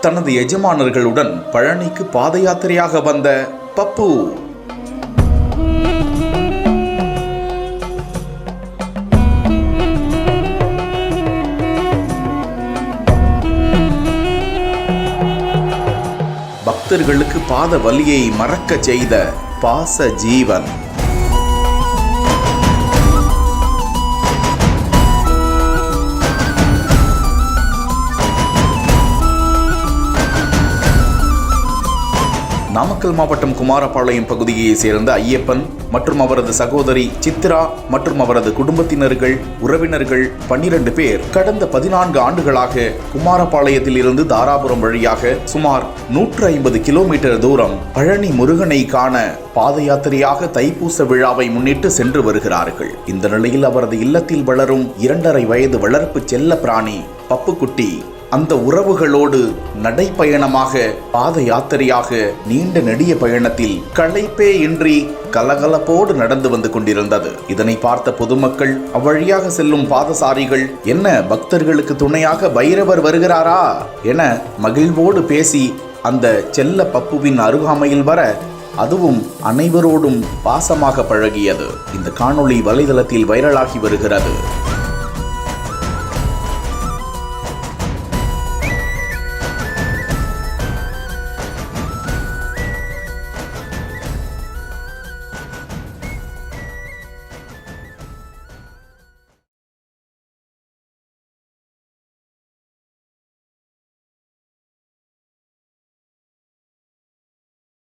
தனது எஜமானர்களுடன் பழனிக்கு பாத யாத்திரையாக வந்த பப்பு. பக்தர்களுக்கு பாத வலியை மறக்க செய்த பாச ஜீவன் நாமக்கல் மாவட்டம் குமாரபாளையம் பகுதியைச் சேர்ந்த ஐயப்பன் மற்றும் அவரது சகோதரி சித்ரா மற்றும் அவரது குடும்பத்தினர்கள் உறவினர்கள் பன்னிரண்டு பேர் கடந்த பதினான்கு ஆண்டுகளாக குமாரபாளையத்தில் இருந்து தாராபுரம் வழியாக சுமார் நூற்று ஐம்பது கிலோமீட்டர் தூரம் பழனி முருகனை காண பாத யாத்திரையாக தைப்பூச விழாவை முன்னிட்டு சென்று வருகிறார்கள். இந்த நிலையில் அவரது இல்லத்தில் வளரும் இரண்டரை வயது வளர்ப்பு செல்ல பிராணி பப்புக்குட்டி அந்த உறவுகளோடு நடைப்பயணமாக பாத யாத்திரையாக நீண்ட நெடிய பயணத்தில் களைப்பே இன்றி கலகலப்போடு நடந்து வந்து கொண்டிருந்தது. இதனை பார்த்த பொதுமக்கள் அவ்வழியாக செல்லும் பாதசாரிகள் என்ன பக்தர்களுக்கு துணையாக பைரவர் வருகிறாரா? என மகிழ்வோடு பேசி அந்த செல்ல பப்புவின் அருகாமையில் வர அதுவும் அனைவரோடும் பாசமாக பழகியது. இந்த காணொளி வலைதளத்தில் வைரலாகி வருகிறது.